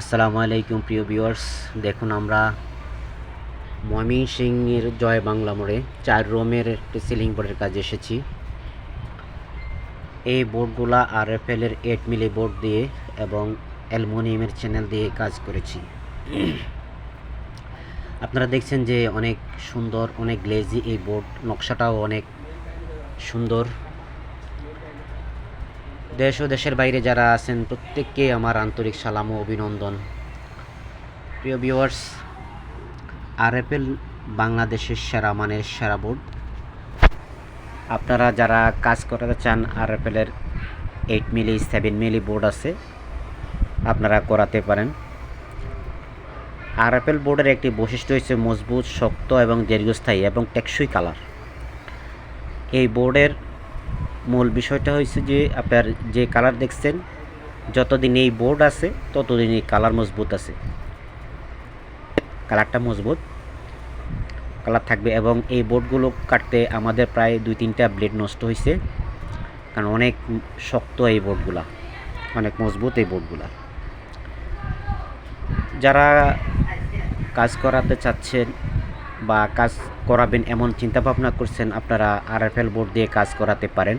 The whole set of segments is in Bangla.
আসসালামু আলাইকুম, প্রিয় ভিউয়ার্স। দেখুন, আমরা ময়মনসিংহের জয় বাংলা মোড়ে চার রোমের একটি সিলিং বোর্ডের কাজে এসেছি। এই বোর্ডগুলা আর এফ এর এইট মিলি বোর্ড দিয়ে এবং অ্যালুমিনিয়ামের চ্যানেল দিয়ে কাজ করেছি। আপনারা দেখছেন যে অনেক সুন্দর, অনেক গ্লেজি এই বোর্ড নকশাটাও অনেক সুন্দর। দেশ ও দেশের বাইরে যারা আছেন, প্রত্যেককে আমার আন্তরিক সালাম ও অভিনন্দন। প্রিয় ভিউয়ার্স আরএফএল বাংলাদেশের সেরা মানের সেরা বোর্ড আপনারা যারা কাজ করাতে চান আরএফএলের eight milli seven milli board আছে, আপনারা করাতে পারেন। আরএফএল বোর্ডের একটি বৈশিষ্ট্য হচ্ছে মজবুত, শক্ত এবং দীর্ঘস্থায়ী এবং টেকসই কালার এই বোর্ডের মূল বিষয়টা হয়েছে যে আপনার যে কালার দেখছেন, যতদিন এই বোর্ড আছে, ততদিন এই কালার মজবুত আছে। কালারটা মজবুত। কালার থাকবে এবং এই বোর্ডগুলো কাটতে আমাদের প্রায় দুই তিনটা ব্লেড নষ্ট হয়েছে কারণ অনেক শক্ত এই বোর্ডগুলা অনেক মজবুত এই বোর্ডগুলা যারা কাজ করাতে চাচ্ছেন বা কাজ করাবেন এমন চিন্তা ভাবনা করছেন, আপনারা আর আরএফএল বোর্ড দিয়ে কাজ করাতে পারেন।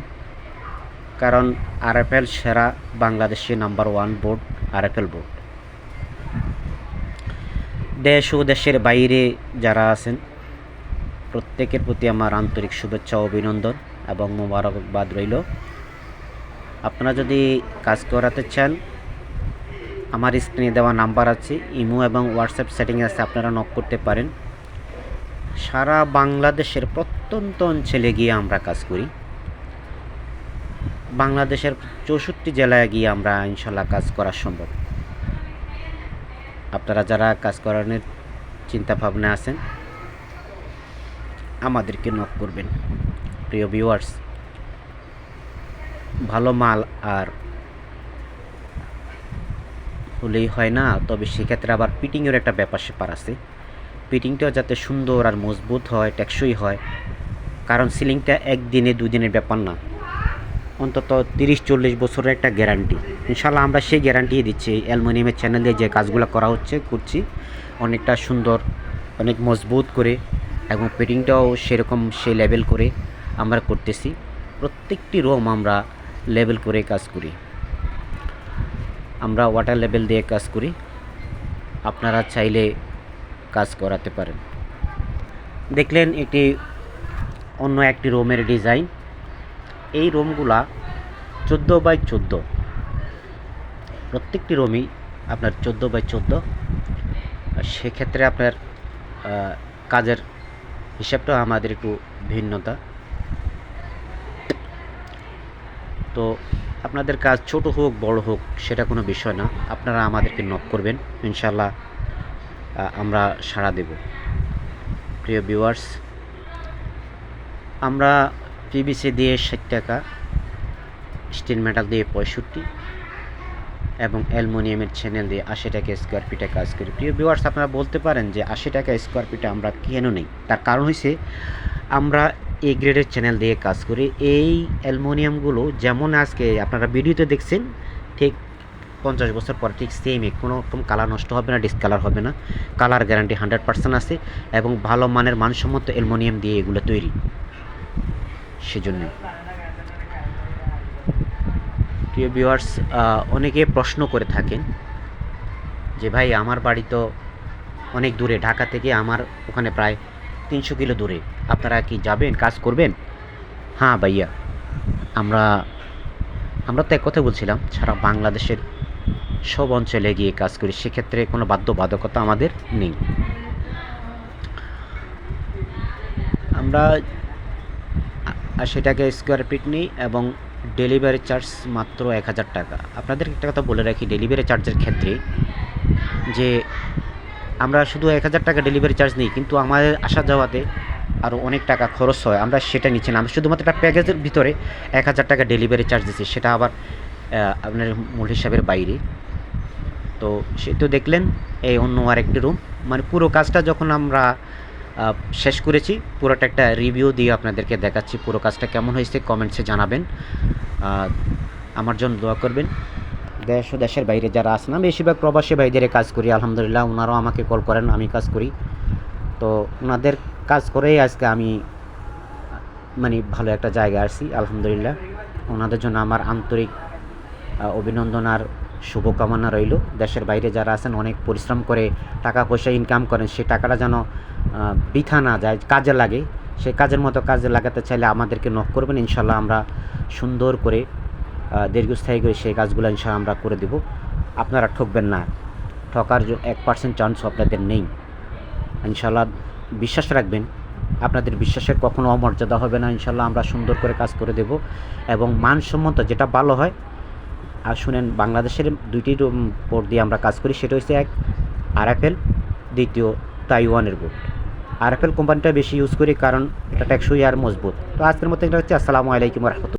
কারণ আরএফএল সেরা বাংলাদেশে number one board, RFL board. দেশ ও দেশের বাইরে যারা আছেন, প্রত্যেকের প্রতি আমার আন্তরিক শুভেচ্ছা অভিনন্দন এবং মোবারকবাদ রইল। আপনারা যদি কাজ করাতে চান, আমার স্ক্রিনে দেওয়া নাম্বার আছে, ইমো এবং হোয়াটসঅ্যাপ সেটিং আছে, আপনারা নক করতে পারেন। সারা বাংলাদেশের প্রত্যন্ত অঞ্চলে গিয়ে আমরা কাজ করি। বাংলাদেশের চৌষট্টি জেলায় গিয়ে আমরা ইনশাল্লাহ কাজ করা সম্ভব। আপনারা যারা কাজ করানোর চিন্তা ভাবনা আছেন, আমাদেরকে নক করবেন। প্রিয় ভিউয়ার্স ভালো মাল আর হলেই হয় না, তবে সেক্ষেত্রে আবার পিটিংয়ের একটা ব্যাপার স্যাপার আছে। পিটিংটাও যাতে সুন্দর আর মজবুত হয়, টেকসই হয়, কারণ সিলিংটা একদিনে দুদিনের ব্যাপার না। অন্তত তিরিশ চল্লিশ বছরের একটা গ্যারান্টি ইনশাল্লাহ আমরা সেই গ্যারান্টি দিচ্ছি। অ্যালুমিনিয়ামের চ্যানেল দিয়ে যে কাজগুলো করা হচ্ছে, করছি। অনেকটা সুন্দর, অনেক মজবুত করে এবং ফিটিংটাও সেরকম সেই লেভেল করে আমরা করতেছি। প্রত্যেকটি রুম আমরা লেভেল করে কাজ করি। আমরা ওয়াটার লেভেল দিয়ে কাজ করি। আপনারা চাইলে কাজ করাতে পারেন। দেখলেন একটি অন্য একটি রুমের ডিজাইন এই রুমগুলা চোদ্দ বাই চোদ্দ। প্রত্যেকটি রুমই আপনার চোদ্দ বাই চোদ্দ। সেক্ষেত্রে আপনার কাজের হিসাবটাও আমাদের একটু ভিন্নতা। তো আপনাদের কাজ ছোট হোক, বড় হোক, সেটা কোনো বিষয় না। আপনারা আমাদেরকে নক করবেন। ইনশাল্লাহ আমরা সাড়া দেব। প্রিয় ভিউয়ার্স আমরা পিবিসি দিয়ে ষাট টাকা, স্টিল মেটাল দিয়ে পঁয়ষট্টি, এবং অ্যালুমিনিয়ামের চ্যানেল দিয়ে আশি টাকা স্কোয়ার ফিটে কাজ করি। প্রিয় ভিউয়ার্স আপনারা বলতে পারেন যে আশি টাকা স্কোয়ার ফিটে আমরা কেন নেই? তার কারণ হচ্ছে আমরা এ গ্রেডের চ্যানেল দিয়ে কাজ করি। এই অ্যালুমিনিয়ামগুলো যেমন আজকে আপনারা ভিডিওতে দেখছেন, ঠিক পঞ্চাশ বছর পর ঠিক সেমই কোনো রকম কালার নষ্ট হবে না ডিসকালার হবে না। কালার গ্যারান্টি হান্ড্রেড পার্সেন্ট আছে, এবং ভালো মানের মানসম্মত অ্যালুমিনিয়াম দিয়ে এগুলো তৈরি। সেজন্য। প্রিয় ভিউয়ার্স অনেকে প্রশ্ন করে থাকেন যে, ভাই, আমার বাড়ি তো অনেক দূরে। ঢাকা থেকে আমার ওখানে প্রায় তিনশো কিলো দূরে। আপনারা কি যাবেন? কাজ করবেন? হ্যাঁ ভাইয়া। আমরা আমরা তো এক কথা বলছিলাম, সারা বাংলাদেশের সব অঞ্চলে গিয়ে কাজ করি। সেক্ষেত্রে কোনো বাধ্যবাধকতা আমাদের নেই। আমরা আশি টাকা স্কোয়ার ফিট নিই এবং ডেলিভারি চার্জ মাত্র এক হাজার টাকা। আপনাদের একটা কথা বলে রাখি ডেলিভারি চার্জের ক্ষেত্রে যে আমরা শুধু এক হাজার টাকা ডেলিভারি চার্জ নিই, কিন্তু আমাদের আসা যাওয়াতে আরও অনেক টাকা খরচ হয়। আমরা সেটা নিচ্ছি না। আমরা শুধুমাত্র একটা প্যাকেজের ভিতরে এক হাজার টাকা ডেলিভারি চার্জ দিচ্ছি। সেটা আবার আপনার মূল হিসাবের বাইরে। তো সে তো দেখলেন, এই অন্য আরেকটি রুম মানে পুরো কাজটা যখন আমরা শেষ করেছি। পুরোটা একটা রিভিউ দিয়ে আপনাদেরকে দেখাচ্ছি পুরো কাজটা কেমন হয়েছে কমেন্টসে জানাবেন। আমার জন্য দোয়া করবেন। দেশ ও দেশের বাইরে যারা আছেন আমি বেশিরভাগ প্রবাসী ভাইদের কাজ করি, আলহামদুলিল্লাহ ওনারাও আমাকে কল করেন, আমি কাজ করি। তো ওনাদের কাজ করেই আজকে আমি মানে ভালো একটা জায়গায় আসছি, আলহামদুলিল্লাহ। ওনাদের জন্য আমার আন্তরিক অভিনন্দন আর শুভকামনা রইল। দেশের বাইরে যারা আছেন, অনেক পরিশ্রম করে টাকা পয়সা ইনকাম করেন, সেই টাকাটা যেন বৃথা না যায়, কাজে লাগে। সেই কাজের মতো কাজে লাগাতে চাইলে আমাদেরকে নক করবেন। ইনশাল্লাহ আমরা সুন্দর করে দীর্ঘস্থায়ী করে সেই কাজগুলো ইনশাল্লাহ আমরা করে দেব। আপনারা ঠকবেন না। ঠকার এক পার্সেন্ট চান্স আপনাদের নেই। ইনশাল্লাহ বিশ্বাস রাখবেন। আপনাদের বিশ্বাসের কখনো অমর্যাদা হবে না। ইনশাল্লাহ আমরা সুন্দর করে কাজ করে দেব এবং মানসম্মত যেটা ভালো হয় আর শুনেন, বাংলাদেশের দুইটি বোর্ড দিয়ে আমরা কাজ করি, সেটা হচ্ছে এক, আরএফএল, দ্বিতীয় তাইওয়ানের বোর্ড আরএফএল কোম্পানিটা বেশি ইউজ করি কারণ এটা টেকসই আর মজবুত। তো আজকের মতো এটা হচ্ছে আসসালামু আলাইকুম রহমতুল্লাহ।